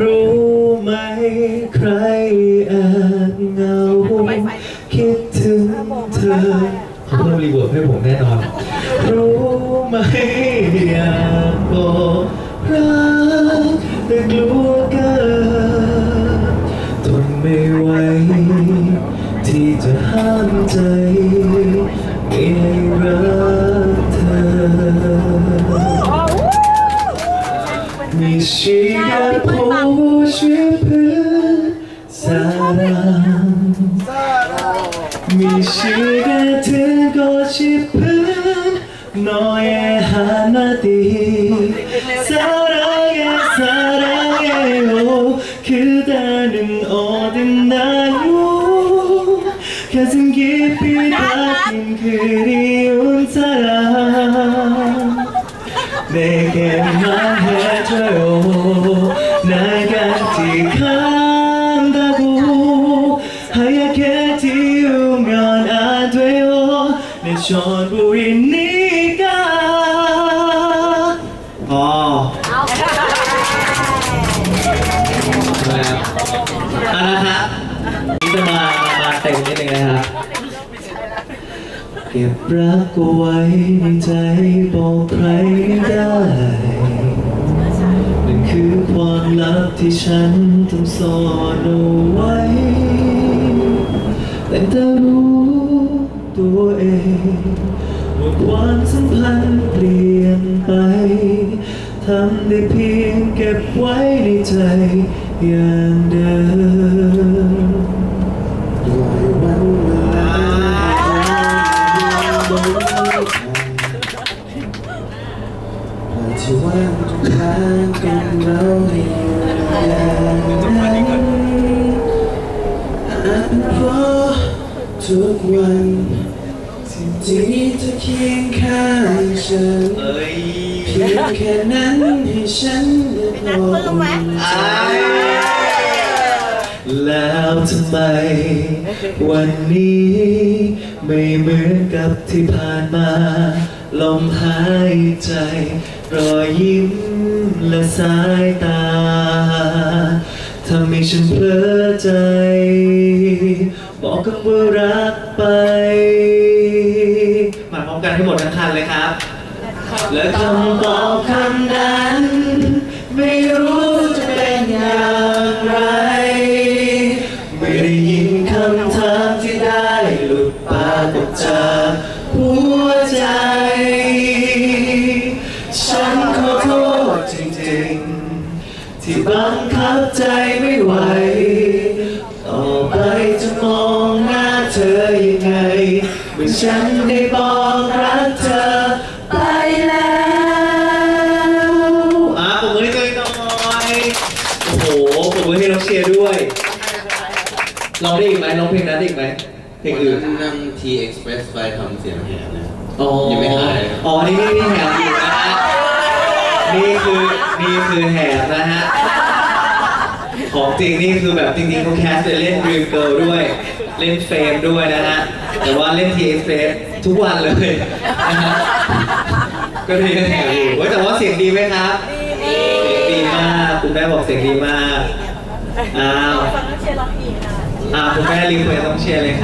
รู้ไหมใครแอบเหงา คิดถึงเธอเขาเพิ่มรีเวิร์บให้ผมแน่นอน รู้ไหมอยากบอกรักแต่กลัวเกินทนไม่ไหวที่จะห้ามใจไม่ให้รัก 시가 보고 싶은 사람. 미시가 네 들고 싶은 너의 하나디. 사랑해 사랑해요. 그대는 어딨나요? 가슴 깊이 박힌 그리운 사랑 내게만 John Winika พอเอาลนี่จะมาเต็มนิดนึงนะครับเก็บรักไว้ในใจบอกใครไม่ได้นั่นคือความลับที่ฉันต้องซ่อนเอาไว้แต่เธอรู้ ตัวเองว่าความสัมพันธ์เปลี่ยนไปทำได้เพียงเก็บไว้ในใจอย่างเดิมด้วยวันเวลาบนที่ว่างตรงกลางกันเราให้อยู่อย่าง ทุกวันที่เธอเคียงข้างฉันเพียงแค่นั้นให้ฉันได้พออุ่นใจแล้วทำไม วันนี้ไม่เหมือนกับที่ผ่านมา ลมหายใจ รอยยิ้มและสายตาทำให้ฉันเพลอใจ บอกกันว่ารักไปมาพร้อมกันให้หมดทั้งคันเลยครับ และคำบอกคำนั้น ไม่รู้จะเป็นอย่างไร ไม่ได้ยินคำถามที่ได้หลุดปากออกจากหัวใจ ฉันขอโทษจริงๆ ที่บังคับใจไม่ไหว ต่อไปจะมองหน้าเธอยังไงเมื่อฉันได้บอกรักเธอไปแล้วอะผมมือให้ตัวเองหน่อยโอ้โหผมมือให้น้องเชียร์ด้วยร้องได้อีกไหมร้องเพลงนั้นได้อีกไหมเพลงอื่นนั่งทีเอ็กซ์เพรสไปทำเสียงแหบนะอ๋อยังไม่หายอ๋อนี่นี่แหบอยู่นะฮะนี่คือนี่คือแหบนะฮะ ของจริงนี่คือแบบจริงๆเขาแคสไปเล่น Dream Girl ด้วย เล่นเฟรมด้วยนะฮะ แต่ว่าเล่น T Express ทุกวันเลยนะฮะก็เลยยังแหบอยู่เว้ยแต่ว่าเสียงดีไหมครับ เสียงดีมาก คุณแม่บอกเสียงดีมาก อ้าวฟังเชียร์ร้องอีกนะอ่าคุณแม่รีเควสต้องเชียร์เลยครับ